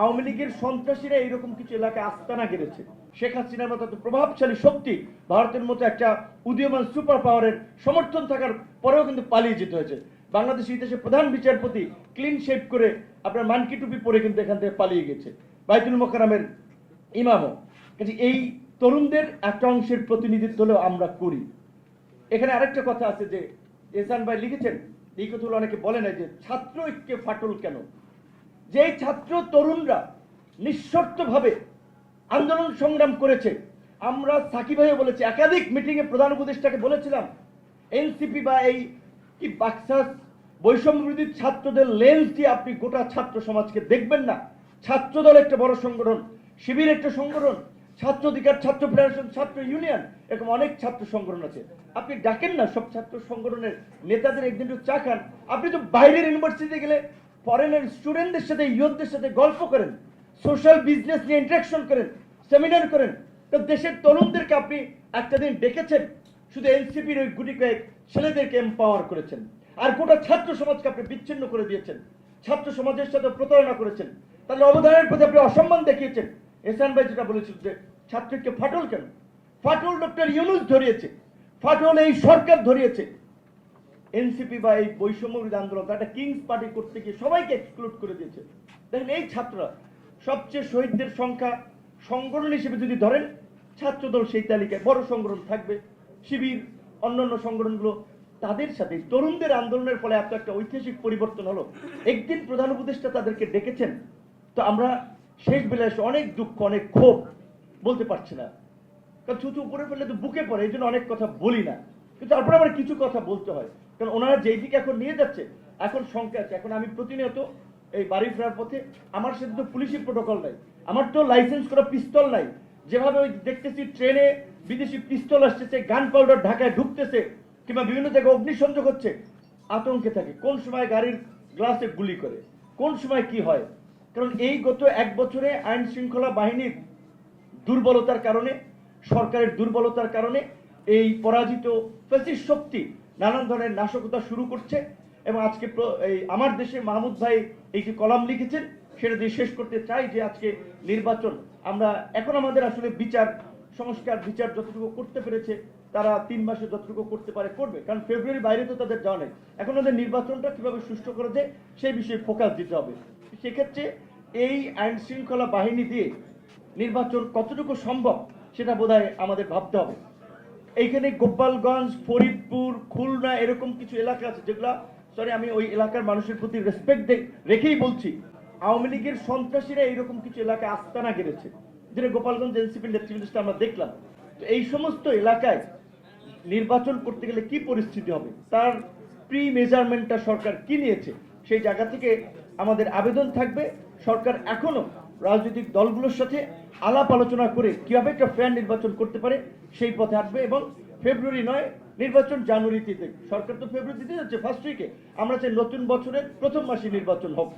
আওয়ামী লীগের সন্ত্রাসীরা এইরকম কিছু এলাকায় আস্তানা গেড়েছে। শেখ হাসিনার মতো প্রভাবশালী শক্তি ভারতের মতো একটা উদীয়মান সুপার পাওয়ারের সমর্থন থাকার পরেও কিন্তু পালিয়ে যেতে হয়েছে। বাংলাদেশের ইতিহাসে প্রধান বিচারপতি ক্লিন শেপ করে আপনার মানকি টুপি পরে কিন্তু এখান থেকে পালিয়ে গেছে। বাইতুল মোকারামের ইমামও। কাজে এই তরুণদের একটা অংশের প্রতিনিধিত্ব হলেও আমরা করি। এখানে আরেকটা কথা আছে যে, এসান ভাই লিখেছেন এই কথাগুলো অনেকে বলে না যে, ছাত্র ঐক্যে ফাটল কেন? যে ছাত্র তরুণরা নিঃশর্তভাবে আন্দোলন সংগ্রাম করেছে, আমরা সাকিব ভাইও বলেছি, একাধিক মিটিংয়ে প্রধান উপদেষ্টাকে বলেছিলাম, এনসিপি বা এই কি বাক্সাস বৈষম্য ছাত্রদের লেন্স দিয়ে আপনি গোটা ছাত্র সমাজকে দেখবেন না। ছাত্রদল একটা বড় সংগঠন, শিবির একটা সংগঠন, ছাত্র অধিকার, ছাত্র ফেডারেশন ছাত্র ইউনিয়ন এরকম অনেক ছাত্র সংগঠন আছে। আপনি ডাকেন না, সব ছাত্র সংগঠনের নেতাদের একদিন একটু চা খান। আপনি তো বাইরের ইউনিভার্সিটিতে গেলে ফরেনের স্টুডেন্টদের সাথে ইয়ুথদের সাথে গল্প করেন সোশ্যাল বিজনেস নিয়ে ইন্টারাকশন করেন সেমিনার করেন। তো দেশের তরুণদেরকে আপনি একটা দিন ডেকেছেন, শুধু এনসিপির ওই গুটি কয়েক ছেলেদেরকে এম্পাওয়ার করেছেন। আর গোটা ছাত্র সমাজকে আপনি বিচ্ছিন্ন করে দিয়েছেন। ছাত্র সমাজের সাথে প্রতারণা করেছেন। তাদের অবদানের প্রতি আপনি অসম্মান দেখিয়েছেন। এসান ভাই যেটা বলেছিল যে, ছাত্রকে ফাটল কেন? ফাটল ডক্টর ইউনুস ধরিয়েছে। ফাটল এই সরকার ধরিয়েছে। এনসিপি বা এই বৈষম্য আন্দোলন একটা কিংস পার্টি করতে গিয়ে সবাইকে এক্সক্লুড করে দিয়েছে। দেখেন এই ছাত্ররা, সবচেয়ে শহীদদের সংখ্যা সংগঠন হিসেবে যদি ধরেন, ছাত্রদল সেই তালিকায় বড় সংগঠন থাকবে, শিবির, অন্যান্য সংগঠনগুলো, তাদের সাথে তরুণদের আন্দোলনের ফলে এত একটা ঐতিহাসিক পরিবর্তন হলো। একদিন প্রধান উপদেষ্টা তাদেরকে ডেকেছেন, তো আমরা শেষ বেলায় অনেক দুঃখ, অনেক ক্ষোভ বলতে পারছি না। কারণ থুতু উপরে ফেললে তো বুকে পড়ে, এই জন্য অনেক কথা বলি না। কিন্তু তারপরে আবার কিছু কথা বলতে হয়। কারণ ওনারা যেই দিকে এখন নিয়ে যাচ্ছে, এখন সংখ্যা আছে। এখন আমি প্রতিনিয়ত এই বাড়ি ফেরার পথে আমার সাথে তো পুলিশি প্রোটোকল নাই। আমার তো লাইসেন্স করা পিস্তল নাই। যেভাবে ওই দেখতেছি ট্রেনে বিদেশি পিস্তল আসতেছে গান পাউডার ঢাকায় ঢুকতেছে, কিংবা বিভিন্ন জায়গায় অগ্নিসংযোগ হচ্ছে, আতঙ্কে থাকে। কোন সময় গাড়ির গ্লাসে গুলি করে? কোন সময় কি হয়? কারণ এই গত এক বছরে আইন শৃঙ্খলা বাহিনীর দুর্বলতার কারণে, সরকারের দুর্বলতার কারণে এই পরাজিত ফেসিস শক্তি নানান ধরনের নাশকতা শুরু করছে এবং আজকে এই আমার দেশে মাহমুদ ভাই এই যে কলাম লিখেছেন, সেটা দিয়ে শেষ করতে চাই যে আজকে নির্বাচন। আমরা এখন আমাদের আসলে বিচার, সংস্কার, বিচার যতটুকু করতে পেরেছে, তারা তিন মাসে যতটুকু করতে পারে, করবে। কারণ ফেব্রুয়ারি বাইরে তো তাদের যাওয়া নেই। এখন ওদের নির্বাচনটা কীভাবে সুষ্ঠু করে যায়, সেই বিষয়ে ফোকাস দিতে হবে। সেক্ষেত্রে এই আইন শৃঙ্খলা বাহিনী দিয়ে নির্বাচন কতটুকু সম্ভব, সেটা বোধহয় আমাদের ভাবতে হবে। এইখানে গোপালগঞ্জ, ফরিদপুর, খুলনা, এরকম কিছু এলাকা আছে যেগুলো সরি আমি ওই এলাকার মানুষের প্রতি রেসপেক্ট রেখেই বলছি। আওয়ামী লীগের সন্ত্রাসীরা এইরকম কিছু এলাকায় আস্তানা গেড়েছে। যেটা গোপালগঞ্জ এনসিপির নেতৃবৃন্দটা আমরা দেখলাম। তো এই সমস্ত এলাকায় নির্বাচন করতে গেলে কি পরিস্থিতি হবে? তার প্রি মেজারমেন্টটা সরকার কি নিয়েছে? সেই জায়গা থেকে আমাদের আবেদন থাকবে। সরকার এখনও রাজনৈতিক দলগুলোর সাথে আলাপ আলোচনা করে কীভাবে একটা ফেয়ার নির্বাচন করতে পারে সেই পথে আসবে এবং ফেব্রুয়ারি নয়, নির্বাচন জানুয়ারিতে। সরকার তো ফেব্রুয়ারিতে যাচ্ছে ফার্স্ট উইকে আমরা চাই নতুন বছরের প্রথম মাসে নির্বাচন হোক।